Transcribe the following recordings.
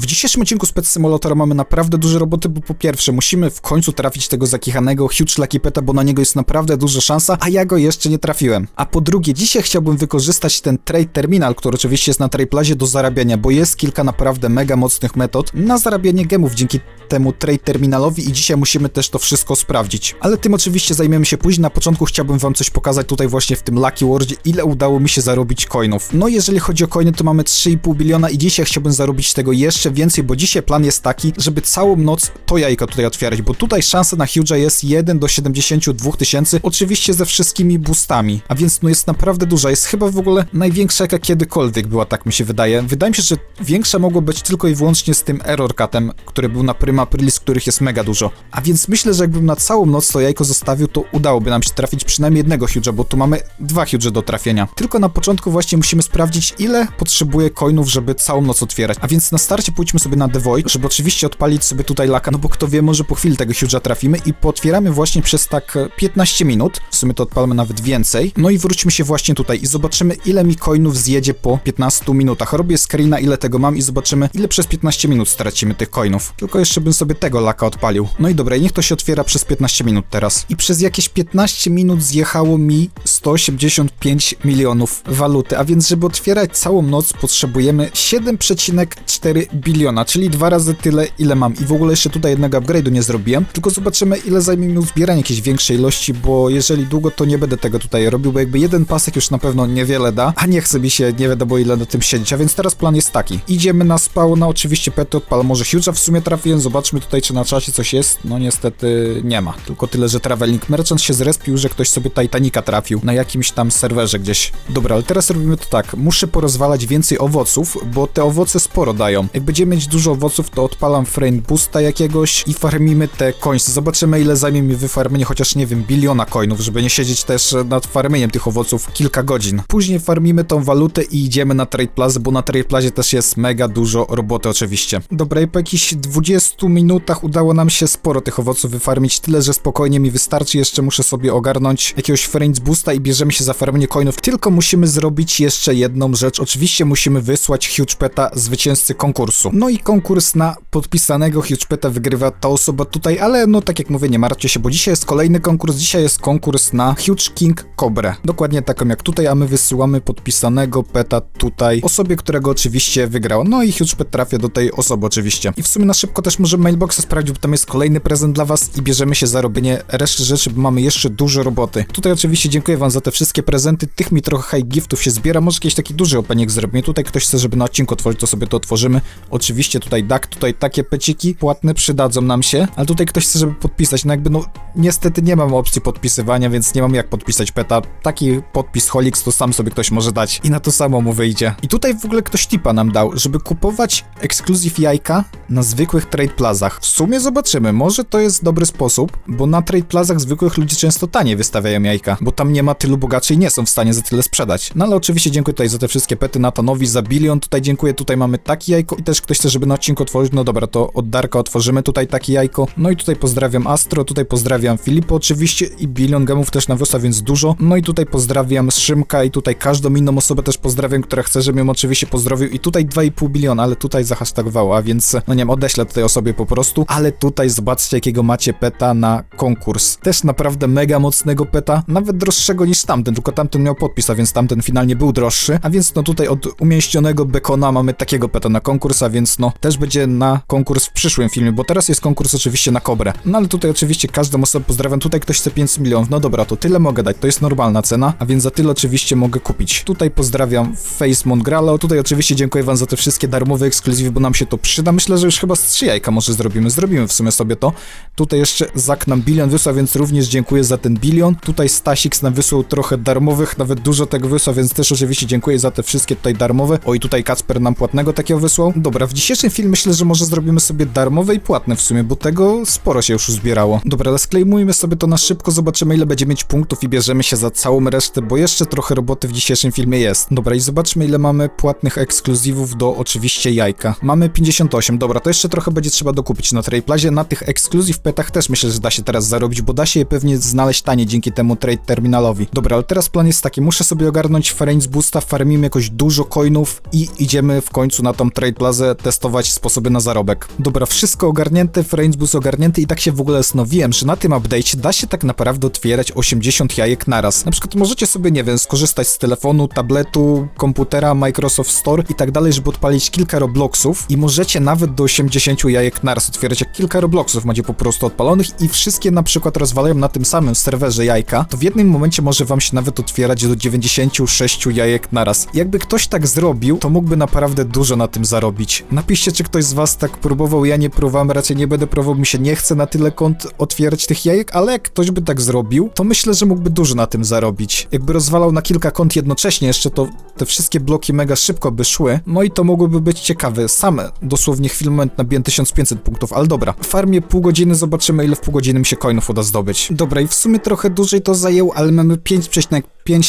W dzisiejszym odcinku Spec Simulatora mamy naprawdę duże roboty, bo po pierwsze musimy w końcu trafić tego zakichanego Huge Lucky Peta, bo na niego jest naprawdę duża szansa, a ja go jeszcze nie trafiłem. A po drugie, dzisiaj chciałbym wykorzystać ten Trade Terminal, który oczywiście jest na Trade Plazie do zarabiania, bo jest kilka naprawdę mega mocnych metod na zarabianie gemów dzięki temu Trade Terminalowi i dzisiaj musimy też to wszystko sprawdzić. Ale tym oczywiście zajmiemy się później. Na początku chciałbym wam coś pokazać tutaj właśnie w tym Lucky Worldzie, ile udało mi się zarobić coinów. No jeżeli chodzi o coiny, to mamy 3,5 biliona i dzisiaj chciałbym zarobić tego jeszcze więcej, bo dzisiaj plan jest taki, żeby całą noc to jajko tutaj otwierać, bo tutaj szansa na Huge'a jest 1 do 72 tysięcy, oczywiście ze wszystkimi boostami, a więc no jest naprawdę duża, jest chyba w ogóle największa jaka kiedykolwiek była, tak mi się wydaje. Wydaje mi się, że większa mogło być tylko i wyłącznie z tym Error Cutem, który był na Prima Aprilis, których jest mega dużo. A więc myślę, że jakbym na całą noc to jajko zostawił, to udałoby nam się trafić przynajmniej jednego Huge'a, bo tu mamy dwa Huge'e do trafienia. Tylko na początku właśnie musimy sprawdzić, ile potrzebuje coinów, żeby całą noc otwierać. A więc na starcie pójdźmy sobie na The Void, żeby oczywiście odpalić sobie tutaj laka, no bo kto wie, może po chwili tego Huge'a trafimy i potwieramy właśnie przez tak e, 15 minut. W sumie to odpalmy nawet więcej. No i wróćmy się właśnie tutaj i zobaczymy, ile mi coinów zjedzie po 15 minutach. Robię screena, ile tego mam i zobaczymy, ile przez 15 minut stracimy tych coinów. Tylko jeszcze bym sobie tego laka odpalił. No i dobra, niech to się otwiera przez 15 minut teraz. I przez jakieś 15 minut zjechało mi 185 milionów waluty, a więc żeby otwierać całą noc potrzebujemy 7,4 biliona, czyli dwa razy tyle, ile mam. I w ogóle jeszcze tutaj jednego upgrade'u nie zrobiłem, tylko zobaczymy, ile zajmie mi uzbieranie jakiejś większej ilości, bo jeżeli długo, to nie będę tego tutaj robił, bo jakby jeden pasek już na pewno niewiele da, a nie chce mi się nie wiadomo ile na tym siedzieć, a więc teraz plan jest taki. Idziemy na spawna, oczywiście pety odpal, może Huge'a w sumie trafiłem, zobaczmy tutaj, czy na czasie coś jest. No niestety nie ma, tylko tyle, że Traveling Merchant się zrespił, że ktoś sobie Titanica trafił na jakimś tam serwerze gdzieś. Dobra, ale teraz robimy to tak, muszę porozwalać więcej owoców, bo te owoce sporo dają. Jak będziemy mieć dużo owoców, to odpalam frame boosta jakiegoś i farmimy te coins. Zobaczymy, ile zajmie mi wyfarmienie chociaż, nie wiem, biliona coinów, żeby nie siedzieć też nad farmieniem tych owoców kilka godzin. Później farmimy tą walutę i idziemy na Trade Plaza, bo na Trade Plazie też jest mega dużo roboty oczywiście. Dobra, i po jakichś 20 minutach udało nam się sporo tych owoców wyfarmić, tyle, że spokojnie mi wystarczy. Jeszcze muszę sobie ogarnąć jakiegoś frame boosta i bierzemy się za farmienie coinów. Tylko musimy zrobić jeszcze jedną rzecz. Oczywiście musimy wysłać Huge Peta zwycięzcy konkursu. No i konkurs na podpisanego Huge Peta wygrywa ta osoba tutaj, ale no tak jak mówię, nie martwcie się, bo dzisiaj jest kolejny konkurs. Dzisiaj jest konkurs na Huge King Cobra. Dokładnie taką jak tutaj, a my wysyłamy podpisanego peta tutaj osobie, którego oczywiście wygrał. No i Huge trafia do tej osoby oczywiście. I w sumie na szybko też możemy mailboxa sprawdzić, bo tam jest kolejny prezent dla was i bierzemy się za robienie reszty rzeczy, bo mamy jeszcze dużo roboty. Tutaj oczywiście dziękuję wam za te wszystkie prezenty. Tych mi trochę high giftów się zbiera. Może jakiś taki duży openiek zrobimy. Tutaj ktoś chce, żeby na odcinku otworzyć, to sobie to otworzymy. Oczywiście tutaj DAK, tutaj takie peciki płatne przydadzą nam się, ale tutaj ktoś chce, żeby podpisać. No jakby no niestety nie mam opcji podpisywania, więc nie mam jak podpisać peta. Taki podpis Holix to sam sobie ktoś może dać i na to samo mu wyjdzie. I tutaj w ogóle ktoś tipa nam dał, żeby kupować ekskluzyw jajka na zwykłych trade plazach. W sumie zobaczymy, może to jest dobry sposób, bo na trade plazach zwykłych ludzie często taniej wystawiają jajka, bo tam nie ma tylu bogaczy i nie są w stanie za tyle sprzedać. No ale oczywiście dziękuję tutaj za te wszystkie pety Natanowi, za bilion, tutaj dziękuję, tutaj mamy takie jajko i też ktoś chce, żeby na odcinku otworzyć, no dobra, to od Darka otworzymy tutaj takie jajko. No i tutaj pozdrawiam Astro, tutaj pozdrawiam Filipa oczywiście i bilion gemów też na wysła, więc dużo. No i tutaj pozdrawiam Szymka i tutaj każdą inną osobę też pozdrawiam, która chce, żebym oczywiście pozdrowił i tutaj 2,5 biliona, ale tutaj zahasztagowało, a więc no nie wiem, odeślę tutaj osobie po prostu, ale tutaj zobaczcie jakiego macie peta na konkurs. Też naprawdę mega mocnego peta, nawet droższego niż tamten, tylko tamten miał podpis, a więc tamten finalnie był droższy, a więc no tutaj od umięśnionego bekona mamy takiego peta na konkurs, a więc no też będzie na konkurs w przyszłym filmie, bo teraz jest konkurs oczywiście na kobrę. No ale tutaj oczywiście każdą osobę pozdrawiam, tutaj ktoś chce 500 milionów, no dobra, to tyle mogę dać, to jest normalna cena, a więc za tyle oczywiście mogę kupić. Tutaj pozdrawiam Face Mongralo, tutaj oczywiście dziękuję wam za te wszystkie darmowe ekskluzywy, bo nam się to przyda. Myślę, że już chyba z trzy jajka może zrobimy, zrobimy w sumie sobie to. Tutaj jeszcze Zak nam bilion wysłał, więc również dziękuję za ten bilion. Tutaj Stasix nam wysłał trochę darmowych, nawet dużo tego wysłał, więc też oczywiście dziękuję za te wszystkie tutaj darmowe. Oj, tutaj Kacper nam płatnego takiego wysłał. Dobra, w dzisiejszym filmie myślę, że może zrobimy sobie darmowe i płatne w sumie, bo tego sporo się już uzbierało. Dobra, ale sklejmujmy sobie to na szybko, zobaczymy ile będzie mieć punktów i bierzemy się za całą resztę, bo jeszcze trochę roboty w dzisiejszym filmie jest. Dobra, i zobaczmy ile mamy płatnych ekskluzywów do oczywiście jajka. Mamy 58, dobra, to jeszcze trochę będzie trzeba dokupić na Trade Plazie. Na tych ekskluzyw petach też myślę, że da się teraz zarobić, bo da się je pewnie znaleźć taniej dzięki temu Trade Terminalowi. Dobra, ale teraz plan jest taki, muszę sobie ogarnąć Frames Boosta, farmimy jakoś dużo coinów i idziemy w końcu na tą Trade Plazę testować sposoby na zarobek. Dobra, wszystko ogarnięte, Frainsbus ogarnięty i tak się w ogóle zastanowiłem, że na tym update'cie da się tak naprawdę otwierać 80 jajek naraz. Na przykład możecie sobie, nie wiem, skorzystać z telefonu, tabletu, komputera, Microsoft Store i tak dalej, żeby odpalić kilka Robloxów i możecie nawet do 80 jajek naraz otwierać. Jak kilka Robloxów macie po prostu odpalonych i wszystkie na przykład rozwalają na tym samym serwerze jajka, to w jednym momencie może wam się nawet otwierać do 96 jajek naraz. Jakby ktoś tak zrobił, to mógłby naprawdę dużo na tym zarobić. Napiszcie, czy ktoś z was tak próbował, ja nie próbowałem, raczej nie będę próbował, mi się nie chce na tyle kont otwierać tych jajek, ale jak ktoś by tak zrobił, to myślę, że mógłby dużo na tym zarobić. Jakby rozwalał na kilka kont jednocześnie jeszcze, to te wszystkie bloki mega szybko by szły, no i to mogłoby być ciekawe. Sam dosłownie chwilę moment nabiłem 1500 punktów, ale dobra. W farmie pół godziny zobaczymy, ile w pół godziny mi się coinów uda zdobyć. Dobra, i w sumie trochę dłużej to zajęło, ale mamy 5,5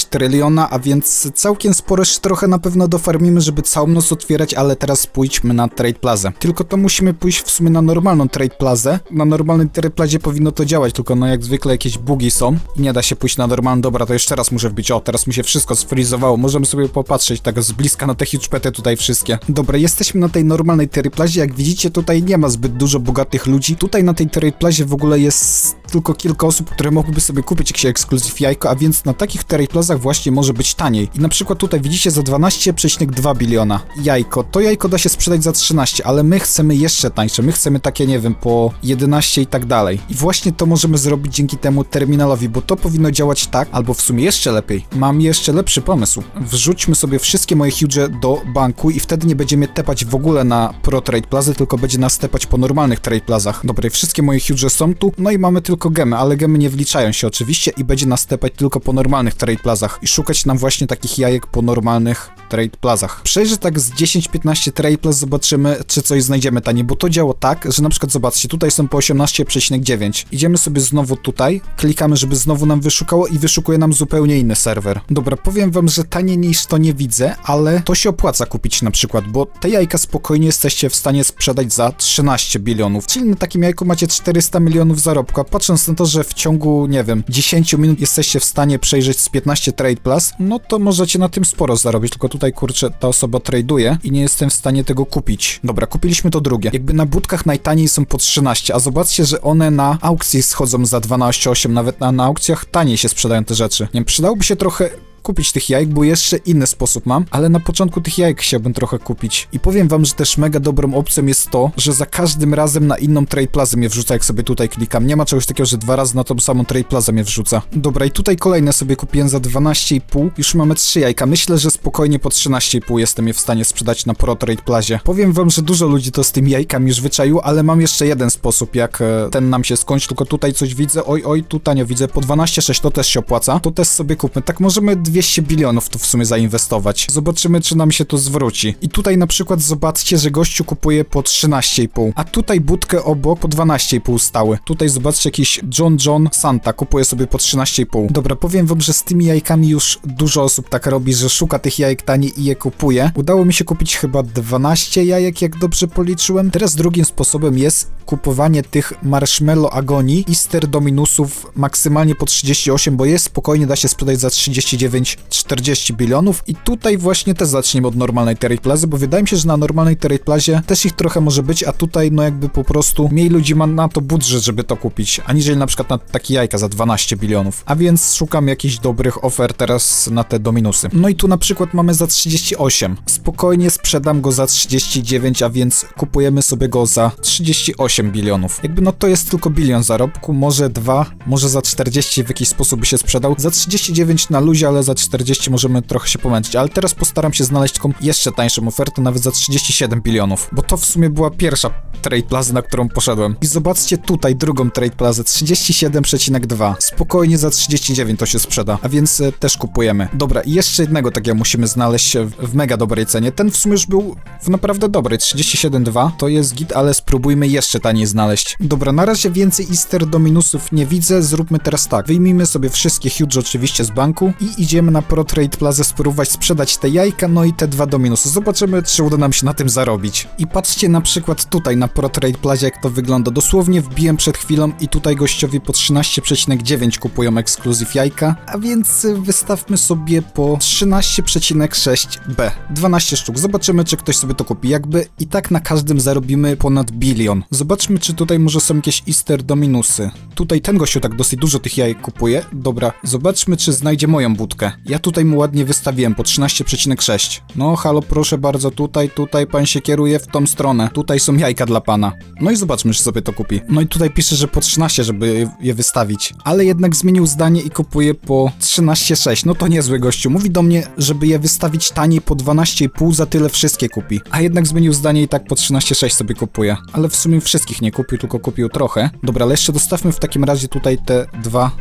tryliona, a więc całkiem sporo jeszcze trochę na pewno dofarmimy, żeby całą noc otwierać, ale teraz pójdźmy na Trade Plaza. Tylko to musimy pójść w sumie na normalną Trade Plazę. Na normalnej Trade Plazie powinno to działać, tylko no jak zwykle jakieś bugi są i nie da się pójść na normalną. Dobra, to jeszcze raz muszę wbić. O, teraz mi się wszystko sfrizowało. Możemy sobie popatrzeć tak z bliska na te huge tutaj wszystkie. Dobra, jesteśmy na tej normalnej Trade Plazie. Jak widzicie, tutaj nie ma zbyt dużo bogatych ludzi. Tutaj na tej Trade Plazie w ogóle jest tylko kilka osób, które mogłyby sobie kupić jakieś ekskluzyw jajko, a więc na takich Trade Plazach właśnie może być taniej. I na przykład tutaj widzicie za 12,2 biliona jajko. To jajko da się sprzedać za 13, ale my chcemy jeszcze tańsze. My chcemy takie, nie wiem, po 11 i tak dalej. I właśnie to możemy zrobić dzięki temu terminalowi, bo to powinno działać tak, albo w sumie jeszcze lepiej. Mam jeszcze lepszy pomysł. Wrzućmy sobie wszystkie moje huge do banku i wtedy nie będziemy tepać w ogóle na Pro Trade Plazy, tylko będzie nas tepać po normalnych Trade Plazach. Dobra, i wszystkie moje huge są tu, no i mamy tylko gemy, ale gemy nie wliczają się oczywiście i będzie nas tepać tylko po normalnych Trade Plazach i szukać nam właśnie takich jajek po normalnych Trade Plazach. Przejrzę tak z 10-15 Trade Plaz, zobaczymy, czy coś znajdziemy taniej, bo to działo tak, że na przykład zobaczcie, tutaj są po 18,9. Idziemy sobie znowu tutaj, klikamy, żeby znowu nam wyszukało i wyszukuje nam zupełnie inny serwer. Dobra, powiem wam, że taniej niż to nie widzę, ale to się opłaca kupić na przykład, bo te jajka spokojnie jesteście w stanie sprzedać za 13 bilionów, czyli na takim jajku macie 400 milionów zarobku, a patrząc na to, że w ciągu, nie wiem, 10 minut jesteście w stanie przejrzeć z 15 Trade Plus, no to możecie na tym sporo zarobić, tylko tutaj kurczę ta osoba traduje i nie jestem w stanie tego kupić. Dobra, kupiliśmy to drugie. Jakby na budkach najtaniej są po 13, a zobaczcie, że one na aukcji schodzą za 12,8, nawet na, na aukcjach taniej się sprzedają te rzeczy. Nie wiem, przydałoby się trochę kupić tych jajek, bo jeszcze inny sposób mam, ale na początku tych jajek chciałbym trochę kupić. I powiem wam, że też mega dobrą opcją jest to, że za każdym razem na inną trade plazę mnie wrzuca, jak sobie tutaj klikam. Nie ma czegoś takiego, że dwa razy na tą samą trade plazę mnie wrzuca. Dobra, i tutaj kolejne sobie kupiłem za 12,5. Już mamy trzy jajka. Myślę, że spokojnie po 13,5 jestem je w stanie sprzedać na Pro Trade Plazie. Powiem wam, że dużo ludzi to z tymi jajkami już wyczaiło, ale mam jeszcze jeden sposób, jak e, ten nam się skończy, tylko tutaj coś widzę. Oj, oj, tu tanio widzę. Po 12,6 to też się opłaca. To też sobie kupmy. Tak możemy 200 bilionów tu w sumie zainwestować. Zobaczymy, czy nam się to zwróci. I tutaj na przykład zobaczcie, że gościu kupuje po 13,5, a tutaj budkę obok po 12,5 stały. Tutaj zobaczcie jakiś John John Santa kupuje sobie po 13,5. Dobra, powiem wam, że z tymi jajkami już dużo osób tak robi, że szuka tych jajek taniej i je kupuje. Udało mi się kupić chyba 12 jajek, jak dobrze policzyłem. Teraz drugim sposobem jest kupowanie tych Marshmallow Agonii Easter Dominusów maksymalnie po 38, bo jest spokojnie da się sprzedać za 39 40 bilionów i tutaj właśnie też zaczniemy od normalnej Trade Plazy, bo wydaje mi się, że na normalnej Trade Plazie też ich trochę może być, a tutaj no jakby po prostu mniej ludzi ma na to budżet, żeby to kupić, aniżeli na przykład na takie jajka za 12 bilionów. A więc szukam jakichś dobrych ofert teraz na te Dominusy. No i tu na przykład mamy za 38. Spokojnie sprzedam go za 39, a więc kupujemy sobie go za 38 bilionów. Jakby no to jest tylko bilion zarobku, może dwa, może za 40 w jakiś sposób by się sprzedał. Za 39 na luzie, ale za 40 możemy trochę się pomęczyć, ale teraz postaram się znaleźć taką jeszcze tańszą ofertę, nawet za 37 bilionów, bo to w sumie była pierwsza trade plaza, na którą poszedłem. I zobaczcie tutaj drugą trade plazę, 37,2. Spokojnie za 39 to się sprzeda, a więc e, też kupujemy. Dobra, i jeszcze jednego takiego musimy znaleźć w, mega dobrej cenie. Ten w sumie już był w naprawdę dobrej, 37,2 to jest git, ale spróbujmy jeszcze taniej znaleźć. Dobra, na razie więcej Easter do minusów nie widzę, zróbmy teraz tak. Wyjmijmy sobie wszystkie huge oczywiście z banku i idziemy na Pro Trade Plaza spróbować sprzedać te jajka, no i te dwa Dominusy. Zobaczymy, czy uda nam się na tym zarobić. I patrzcie na przykład tutaj na Pro Trade Plaza, jak to wygląda. Dosłownie wbiłem przed chwilą i tutaj gościowi po 13,9 kupują ekskluzyw jajka, a więc y, wystawmy sobie po 13,6b. 12 sztuk. Zobaczymy, czy ktoś sobie to kupi. Jakby i tak na każdym zarobimy ponad bilion. Zobaczmy, czy tutaj może są jakieś Easter Dominusy. Tutaj ten gościu tak dosyć dużo tych jajek kupuje. Dobra, zobaczmy, czy znajdzie moją budkę. Ja tutaj mu ładnie wystawiłem po 13,6. No, halo, proszę bardzo, tutaj, tutaj pan się kieruje w tą stronę. Tutaj są jajka dla pana. No i zobaczmy, czy sobie to kupi. No i tutaj pisze, że po 13, żeby je- wystawić. Ale jednak zmienił zdanie i kupuje po 13,6. No to niezły gościu. Mówi do mnie, żeby je wystawić taniej po 12,5, za tyle wszystkie kupi. A jednak zmienił zdanie i tak po 13,6 sobie kupuje. Ale w sumie wszystkich nie kupił, tylko kupił trochę. Dobra, ale jeszcze dostawmy w takim razie tutaj te dwa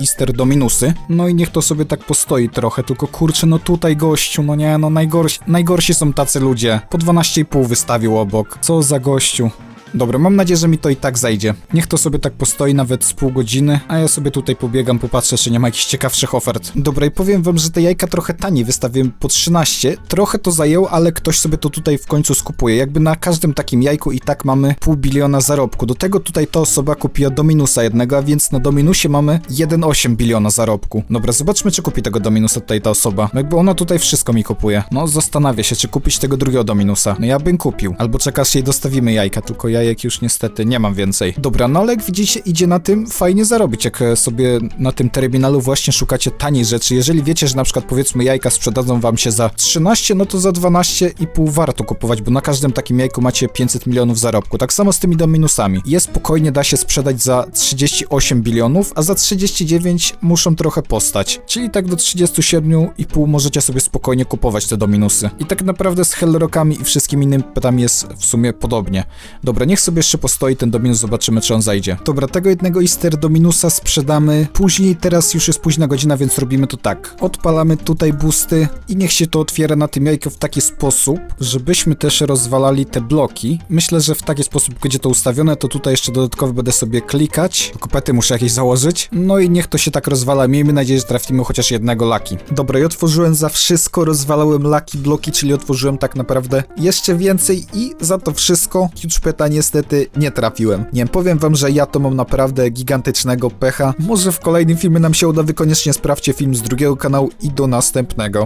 Easter Dominusy. No i niech to sobie tak postoi trochę, tylko kurczę, no tutaj gościu, no nie, no najgorsi, najgorsi są tacy ludzie. Po 12,5 wystawił obok. Co za gościu. Dobra, mam nadzieję, że mi to i tak zajdzie. Niech to sobie tak postoi nawet z pół godziny, a ja sobie tutaj pobiegam, popatrzę, czy nie ma jakichś ciekawszych ofert. Dobra, i powiem wam, że te jajka trochę taniej wystawiłem po 13. Trochę to zajęło, ale ktoś sobie to tutaj w końcu skupuje. Jakby na każdym takim jajku i tak mamy pół biliona zarobku. Do tego tutaj ta osoba kupiła Dominusa jednego, a więc na Dominusie mamy 1,8 biliona zarobku. Dobra, zobaczmy, czy kupi tego Dominusa tutaj ta osoba. No jakby ona tutaj wszystko mi kupuje. No, zastanawia się, czy kupić tego drugiego Dominusa. No ja bym kupił. Albo czekasz jej dostawimy jajka, tylko jajek już niestety nie mam więcej. Dobra, no ale jak widzicie, idzie na tym fajnie zarobić, jak e, sobie na tym terminalu właśnie szukacie taniej rzeczy. Jeżeli wiecie, że na przykład powiedzmy jajka sprzedadzą wam się za 13, no to za 12,5 warto kupować, bo na każdym takim jajku macie 500 milionów zarobku. Tak samo z tymi dominusami. Je spokojnie da się sprzedać za 38 bilionów, a za 39 muszą trochę postać. Czyli tak do 37,5 możecie sobie spokojnie kupować te dominusy. I tak naprawdę z Hellrockami i wszystkimi innymi petami jest w sumie podobnie. Dobra, niech sobie jeszcze postoi ten dominus, zobaczymy czy on zajdzie. Dobra, tego jednego Easter Dominusa sprzedamy później, teraz już jest późna godzina, więc robimy to tak. Odpalamy tutaj boosty i niech się to otwiera na tym jajku w taki sposób, żebyśmy też rozwalali te bloki. Myślę, że w taki sposób będzie to ustawione, to tutaj jeszcze dodatkowo będę sobie klikać. Kopety muszę jakieś założyć. No i niech to się tak rozwala. Miejmy nadzieję, że trafimy chociaż jednego laki. Dobra, i otworzyłem za wszystko, rozwalałem laki bloki, czyli otworzyłem tak naprawdę jeszcze więcej i za to wszystko Huge Peta niestety nie trafiłem. Nie, powiem wam, że ja to mam naprawdę gigantycznego pecha. Może w kolejnym filmie nam się uda, wy koniecznie sprawdźcie film z drugiego kanału i do następnego.